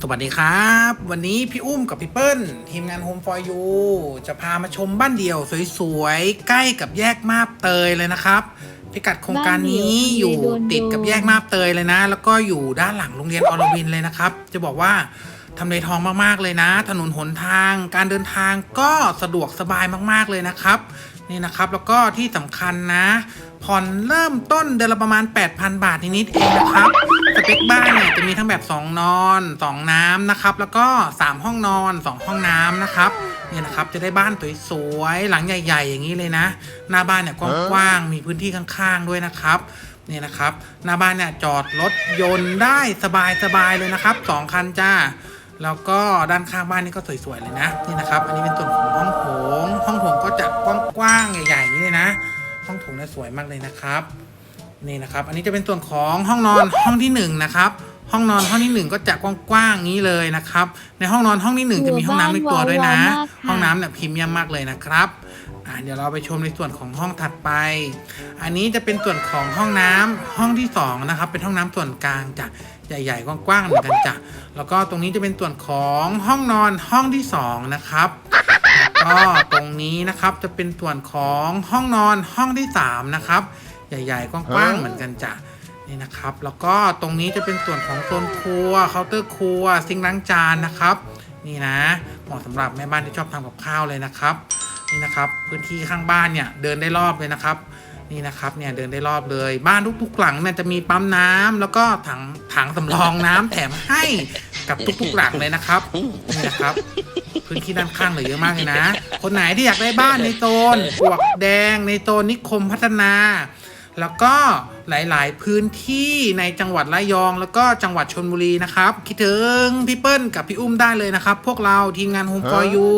สวัสดีครับ วันนี้พี่อุ้มกับพี่เปิ้ล ทีมงาน Home for You จะพามาชมบ้านเดี่ยวสวยๆ ใกล้กับแยกมาบเตยเลยนะครับ พิกัดโครงการนี้อยู่ติดกับแยกมาบเตยเลยนะ แล้วก็อยู่ด้านหลังโรงเรียนอรวินเลยนะครับ จะบอกว่าทำเลทองมากๆเลยนะ ถนนหนทาง การเดินทางก็สะดวกสบายมากๆเลยนะครับนี่นะครับแล้วก็ที่สำคัญนะ ผ่อนเริ่มต้นเดือนละประมาณ 8,000 บาทนิดๆเองนะครับ สเปคบ้านเนี่ยจะมีทั้งแบบ 2 นอน 2 น้ำนะครับ แล้วก็ 3 ห้องนอน 2 ห้องน้ำนะครับเนี่ยนะครับจะได้บ้านสวยๆหลังใหญ่ ๆ อย่างนี้เลยนะ หน้าบ้านเนี่ยกว้างๆมีพื้นที่ข้างๆด้วยนะครับเนี่ยนะครับหน้าบ้านเนี่ยจอดรถยนต์ได้สบายๆเลยนะครับสองคันจ้าแล้วก็ด้านข้างบ้านนี่ก็สวยๆเลยนะนี่นะครับ อันนี้เป็นส่วนของห้องโถงห้องโถงก็จะกว้างๆใหญ่ๆอย่างนี้เลยนะ ห้องโถงเนี่ยสวยมากเลยนะครับ นี่นะครับ อันนี้จะเป็นส่วนของห้องนอนห้องที่หนึ่งนะครับ ห้องนอนห้องที่หนึ่งก็จะกว้างๆนี้เลยนะครับ ในห้องนอนห้องที่หนึ่งจะมีห้องน้ำในตัวด้วยนะ ห้องน้ำเนี่ยพรีเมียมมากเลยนะครับอ่าเดี๋ยวเราไปชมในส่วนของห้องถัดไป อันนี้จะเป็นส่วนของห้องน้ำห้องที่สองนะครับ เป็นห้องน้ำส่วนกลางจ้ะ ใหญ่ๆกว้างๆเหมือนกันจ้ะ แล้วก็ตรงนี้จะเป็นส่วนของห้องนอนห้องที่สองนะครับก็ตรงนี้นะครับจะเป็นส่วนของห้องนอนห้องที่สามนะครับ ใหญ่ ๆ กว้างๆเหมือนกันจ้ะนี่นะครับ แล้วก็ตรงนี้จะเป็นส่วนของโซนครัวเคาน์เตอร์ครัวซิงค์ล้างจานนะครับ นี่นะเหมาะสำหรับแม่บ้านที่ชอบทำกับข้าวเลยนะครับนี่นะครับพื้นที่ข้างบ้านเนี่ยเดินได้รอบเลยนะครับนี่นะครับเนี่ยเดินได้รอบเลยบ้านทุกๆหลังเนี่ยจะมีปั๊มน้ำแล้วก็ถังถังสำรองน้ำแถมให้กับทุกๆหลังเลยนะครับนี่นะครับพื้นที่ด้านข้างเหลือเยอะมากเลยนะ คนไหนที่อยากได้บ้านในโซนปลวกแดงในโซนนิคมพัฒนา แล้วก็หลาย ๆ พื้นที่ในจังหวัดระยองแล้วก็จังหวัดชนบุรีนะครับ คิดถึงพี่เปิ้ลกับพี่อุ้มได้เลยนะครับ พวกเราทีมงาน Home for You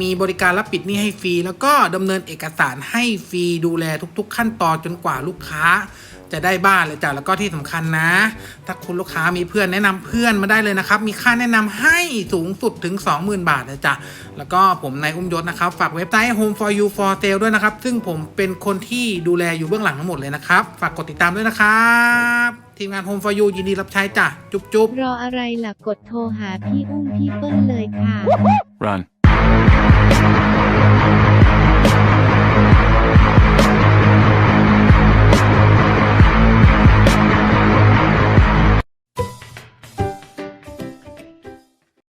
มีบริการรับปิดหนี้ให้ฟรี แล้วก็ดำเนินเอกสารให้ฟรีดูแลทุก ๆ ขั้นตอนจนกว่าลูกค้าจะได้บ้านเลยจ้ะแล้วก็ที่สำคัญนะ ถ้าคุณลูกค้ามีเพื่อนแนะนำเพื่อนมาได้เลยนะครับ มีค่าแนะนำให้สูงสุดถึง 20,000 บาทนะจ๊ะแล้วก็ผมนายอุ้มยศนะครับ ฝากเว็บไซต์ Home for You for Sale ด้วยนะครับ ซึ่งผมเป็นคนที่ดูแลอยู่เบื้องหลังทั้งหมดเลยนะครับ ฝากกดติดตามด้วยนะครับ ทีมงาน Home for You ยินดีรับใช้จ้ะ จุ๊บๆรออะไรล่ะกดโทรหาพี่อุ้มพี่เปิ้ลเลยค่ะ Run.